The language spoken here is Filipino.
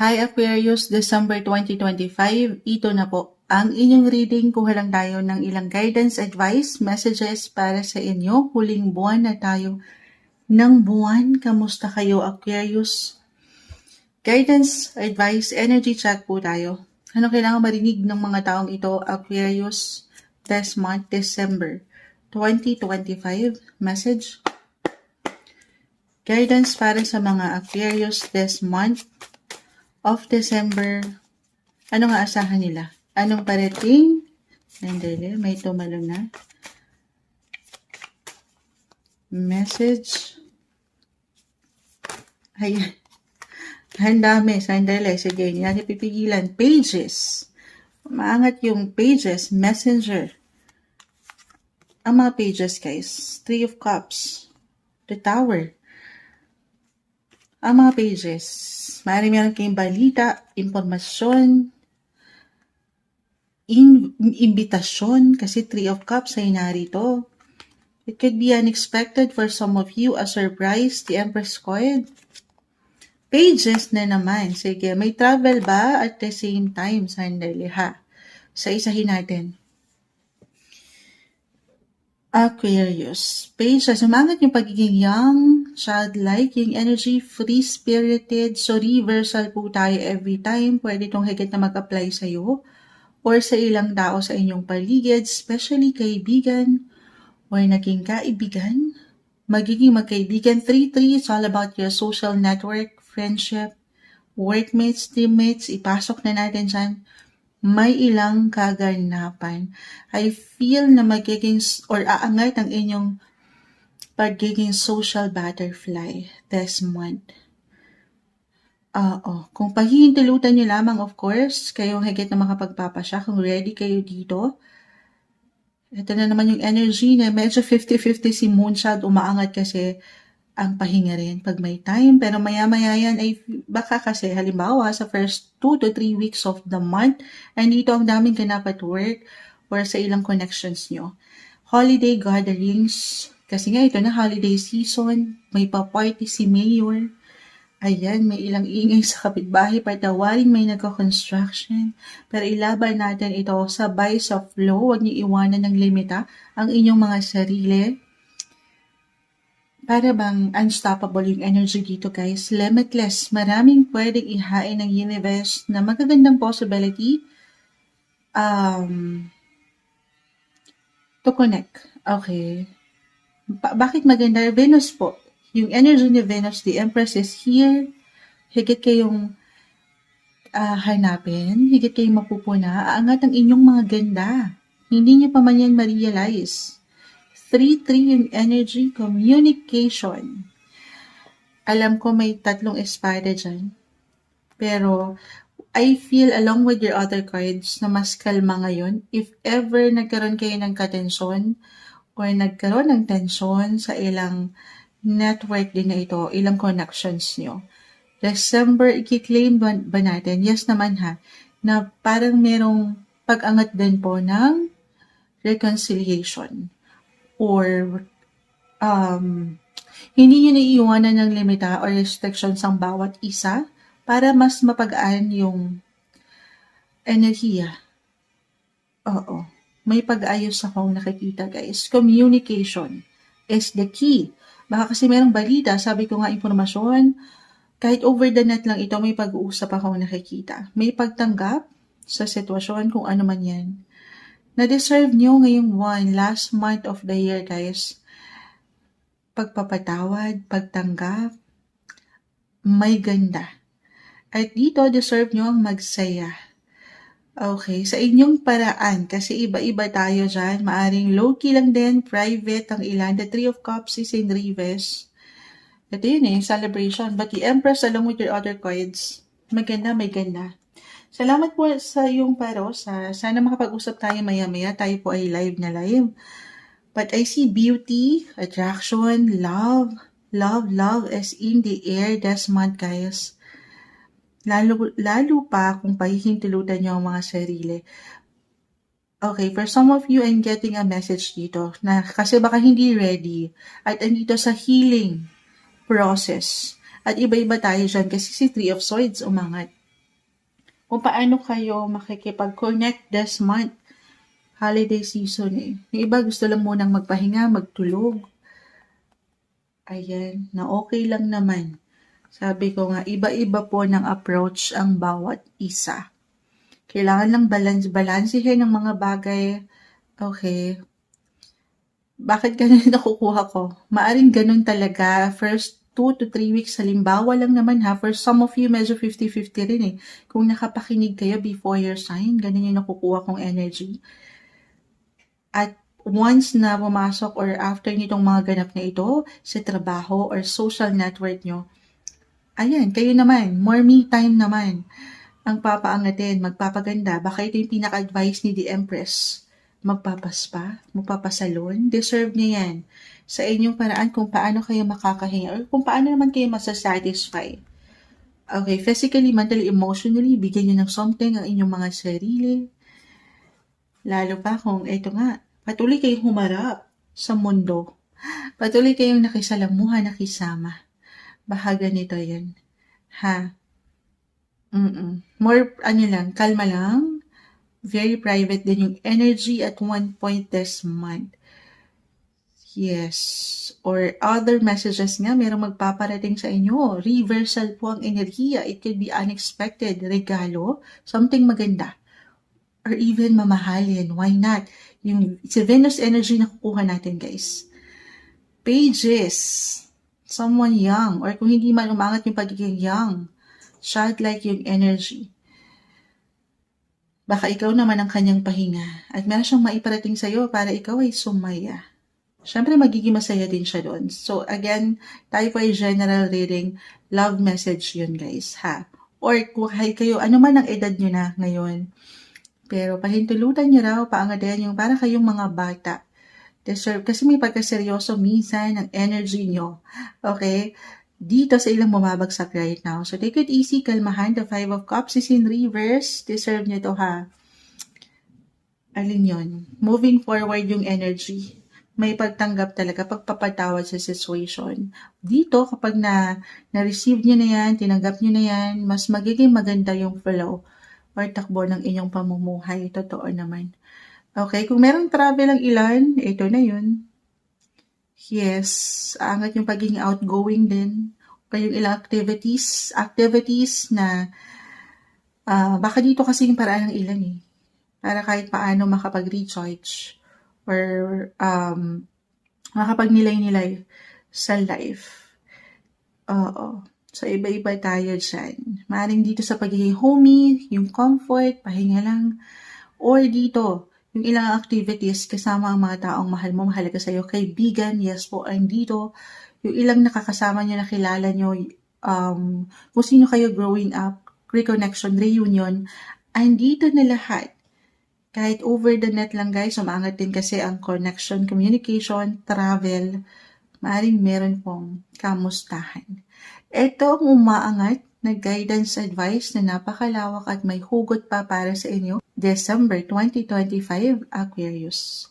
Hi Aquarius, December 2025. Ito na po ang inyong reading. Kuha lang tayo ng ilang guidance, advice, messages para sa inyo. Huling buwan na tayo ng buwan. Kamusta kayo Aquarius? Guidance, advice, energy check po tayo. Ano kailangan marinig ng mga taong ito Aquarius this month, December 2025? Message? Guidance para sa mga Aquarius this month of December. Ano nga asahan nila? Anong parating? Nandali, may tumalon na. Message. Ayan. Ang dami. Sandali. Sige, hindi natin pipigilan. Pages. Maangat yung pages. Messenger. Ang mga pages, guys. Three of Cups. The Tower ang mga pages. Maaari meron kayong balita, impormasyon, in, imbitasyon, kasi Three of Cups ay narito. It could be unexpected for some of you, a surprise, the Empress card. Pages na naman. Sige, may travel ba at the same time? Sandali ha. Sa isahin natin. Aquarius. Page, sumangat yung pagiging young, childlike, yung energy, free-spirited. So, reversal po tayo every time. Pwede itong higit na mag-apply sa'yo or sa ilang tao sa inyong paligid, especially kaibigan or naging kaibigan. Magiging magkaibigan. 3-3, it's all about your social network, friendship, workmates, teammates. Ipasok na natin dyan may ilang kaganapan. I feel na magiging or aangat ang inyong pagiging social butterfly this month. Oo. Kung pahihintulutan niyo lamang, of course, kayong higit na makapagpapasya, kung ready kayo dito, ito na naman yung energy na medyo 50-50 si Moonchild umaangat kasi ang pahinga rin pag may time. Pero maya-maya yan ay baka kasi halimbawa sa first 2 to 3 weeks of the month, ay dito ang daming ganap at work or sa ilang connections nyo. Holiday gatherings, kasi nga ito na holiday season, may pa-party si Mayor. Ayan, may ilang ingay sa kapitbahay, patawaring may nagka-construction. Pero ilaban natin ito sa flow, huwag niyo iwanan ng limita ang inyong mga sarili para bang unstoppable yung energy dito guys. Limitless. Maraming pwedeng ihain ng universe na magagandang possibility um, to connect. Okay. Ba- bakit maganda? Venus po. Yung energy ni Venus, the Empress is here. Higit kayong uh, hanapin, higit kayong mapupuna, aangat ang inyong mga ganda. Hindi niyo pa man yan ma-realize 3-3 yung energy, communication. Alam ko may tatlong espada dyan. Pero, I feel along with your other cards na mas kalma ngayon. If ever nagkaroon kayo ng katensyon or nagkaroon ng tensyon sa ilang network din na ito, ilang connections nyo. December, i-claim ba, natin? Yes naman ha, na parang merong pag-angat din po ng reconciliation or um, hindi nyo naiiwanan ng limita or restrictions ang bawat isa para mas mapagaan yung enerhiya. Oo. May pag-ayos akong nakikita guys. Communication is the key. Baka kasi merong balita, sabi ko nga informasyon, kahit over the net lang ito, may pag-uusap akong nakikita. May pagtanggap sa sitwasyon kung ano man yan na-deserve nyo ngayong one, last month of the year, guys. Pagpapatawad, pagtanggap, may ganda. At dito, deserve nyo ang magsaya. Okay, sa inyong paraan, kasi iba-iba tayo dyan, maaring low-key lang din, private ang ilan. The Three of Cups is in reverse. Ito yun eh, celebration. But the Empress along with your other cards, maganda, may ganda. Salamat po sa iyong parosa. Sana makapag-usap tayo maya-maya. Tayo po ay live na live. But I see beauty, attraction, love. Love, love is in the air this month, guys. Lalo, lalo pa kung pahihintulutan niyo ang mga sarili. Okay, for some of you, I'm getting a message dito na kasi baka hindi ready at andito sa healing process. At iba-iba tayo dyan kasi si Three of Swords umangat kung paano kayo makikipag-connect this month. Holiday season eh. Yung iba gusto lang munang magpahinga, magtulog. Ayan, na okay lang naman. Sabi ko nga, iba-iba po ng approach ang bawat isa. Kailangan lang balance, balansehin ng mga bagay. Okay. Bakit ganun nakukuha ko? Maaring ganun talaga. First 2 to 3 weeks, halimbawa lang naman ha. For some of you, medyo 50-50 rin eh. Kung nakapakinig kayo before your sign, ganun yung nakukuha kong energy. At once na pumasok or after nitong mga ganap na ito sa trabaho or social network nyo, ayan, kayo naman, more me time naman ang papaangatin, magpapaganda. Baka ito yung pinaka-advice ni The Empress. Magpapaspa, magpapasalon, deserve niya yan sa inyong paraan kung paano kayo makakahinga or kung paano naman kayo masasatisfy. Okay, physically, mentally, emotionally, bigyan nyo ng something ang inyong mga sarili, Lalo pa kung ito nga, patuloy kayong humarap sa mundo. Patuloy kayong nakisalamuha, nakisama. Baka ganito yan. Ha? Mm-mm. More, ano lang, kalma lang. Very private din yung energy at one point this month. Yes. Or other messages nga, merong magpaparating sa inyo. Reversal po ang enerhiya. It could be unexpected. Regalo. Something maganda or even mamahalin. Why not? Yung sa Venus energy na kukuha natin, guys. Pages. Someone young. Or kung hindi man umangat yung pagiging young. Childlike yung energy. Baka ikaw naman ang kanyang pahinga. At meron siyang maiparating sa'yo para ikaw ay sumaya. Siyempre, magiging masaya din siya doon. So, again, tayo po ay general reading. Love message yun, guys, ha? Or kung kayo, ano man ang edad nyo na ngayon, pero pahintulutan niyo raw paangaden yung para kayong mga bata. Deserve, kasi may pagkaseryoso minsan ng energy nyo. Okay? Dito sa ilang bumabagsak right now. So take it easy, kalmahan. The Five of Cups is in reverse. Deserve nyo to ha. Alin yon Moving forward yung energy. May pagtanggap talaga, pagpapatawad sa situation. Dito, kapag na, na-receive nyo na yan, tinanggap nyo na yan, mas magiging maganda yung flow or takbo ng inyong pamumuhay. Totoo naman. Okay, kung merong travel ang ilan, ito na yun. Yes, angat yung pagiging outgoing din. Kayong ilang activities, activities na uh, baka dito kasi yung paraan ng ilan eh. Para kahit paano makapag-recharge or um, makapag-nilay-nilay sa life. Oo. So, iba-iba tayo dyan. Maring dito sa pagiging homey, yung comfort, pahinga lang. Or dito, yung ilang activities kasama ang mga taong mahal mo, mahalaga sa'yo, kaibigan, yes po, ang dito. Yung ilang nakakasama nyo, nakilala nyo, um, kung sino kayo growing up, reconnection, reunion, andito na lahat. Kahit over the net lang guys, umangat din kasi ang connection, communication, travel, maaaring meron pong kamustahan. Ito ang umaangat na guidance advice na napakalawak at may hugot pa para sa inyo, December 2025, Aquarius.